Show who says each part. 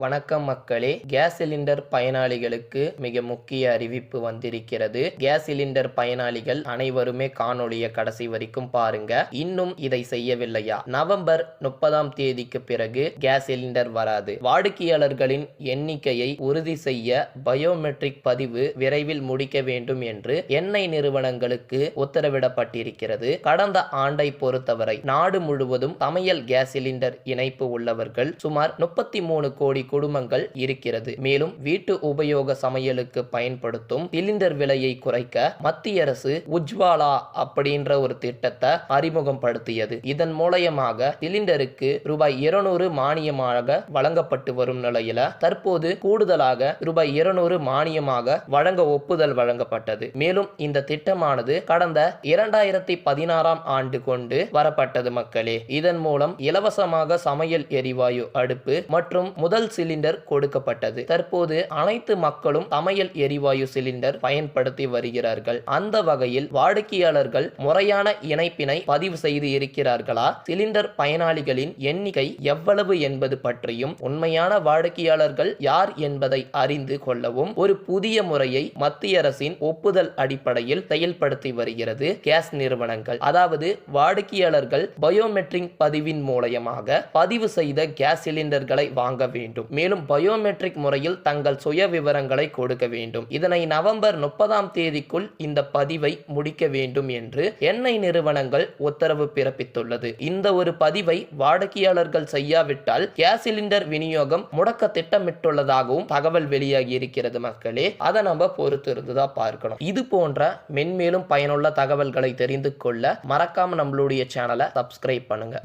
Speaker 1: வணக்கம் மக்களே. Gas cylinder பயனாளிகளுக்கு மிக முக்கிய அறிவிப்பு வந்திருக்கிறது. கேஸ் சிலிண்டர் பயனாளிகள் அனைவருமே காணொளிய கடைசி வரைக்கும் பாருங்க. இன்னும் இதை செய்யவில்லையா? நவம்பர் முப்பதாம் தேதிக்கு பிறகு கேஸ் சிலிண்டர் வராது. வாடிக்கையாளர்களின் எண்ணிக்கையை உறுதி செய்ய பயோமெட்ரிக் பதிவு விரைவில் முடிக்க வேண்டும் என்று எண்ணெய் நிறுவனங்களுக்கு உத்தரவிடப்பட்டிருக்கிறது. கடந்த ஆண்டை பொறுத்தவரை நாடு முழுவதும் சமையல் கேஸ் சிலிண்டர் இணைப்பு உள்ளவர்கள் சுமார் முப்பத்தி மூணு கோடி குடும்பங்கள் இருக்கிறது. மேலும் வீட்டு உபயோக சமையலுக்கு பயன்படுத்தும் சிலிண்டர் விலையை குறைக்க மத்திய அரசு உஜ்வாலா அப்படின்ற ஒரு திட்டத்தை அறிமுகம் படுத்தியது இதன் மூலயமாக சிலிண்டருக்கு ரூபாய் இருநூறு மானியமாக வழங்கப்பட்டு வரும் நிலையில தற்போது கூடுதலாக ரூபாய் இருநூறு மானியமாக வழங்க ஒப்புதல் வழங்கப்பட்டது. மேலும் இந்த திட்டமானது கடந்த இரண்டாயிரத்தி பதினாறாம் ஆண்டு கொண்டு வரப்பட்டது மக்களே. இதன் மூலம் இலவசமாக சமையல் எரிவாயு அடுப்பு மற்றும் முதல் சிலிண்டர் கொடுக்கப்பட்டது. தற்போது அனைத்து மக்களும் சமையல் எரிவாயு சிலிண்டர் பயன்படுத்தி வருகிறார்கள். அந்த வகையில் வாடிக்கையாளர்கள் முறையான இணைப்பினை பதிவு செய்து இருக்கிறார்களா? சிலிண்டர் பயனாளிகளின் எண்ணிக்கை எவ்வளவு என்பது பற்றியும் உண்மையான வாடிக்கையாளர்கள் யார் என்பதை அறிந்து கொள்ளவும் ஒரு புதிய முறையை மத்திய அரசின் ஒப்புதல் அடிப்படையில் செயல்படுத்தி வருகிறது கேஸ் நிறுவனங்கள். அதாவது வாடிக்கையாளர்கள் பயோமெட்ரிக் பதிவின் மூலயமாக பதிவு செய்த கேஸ் சிலிண்டர்களை வாங்க வேண்டும். மேலும் பயோமெட்ரிக் முறையில் தங்கள் சுய விவரங்களை கொடுக்க வேண்டும். இதனை நவம்பர் முப்பதாம் தேதிக்குள் இந்த பதிவை முடிக்க வேண்டும் என்று எண்ணெய் நிறுவனங்கள் உத்தரவு பிறப்பித்துள்ளது. இந்த ஒரு பதிவை வாடிக்கையாளர்கள் செய்யாவிட்டால் கேஸ் சிலிண்டர் விநியோகம் முடக்க திட்டமிட்டுள்ளதாகவும் தகவல் வெளியாகி இருக்கிறது மக்களே. அதை நம்ம பொறுத்து இருந்துதான் பார்க்கணும். இது போன்ற மென்மேலும் பயனுள்ள தகவல்களை தெரிந்து கொள்ள மறக்காம நம்மளுடைய சேனலை சப்ஸ்கிரைப் பண்ணுங்க.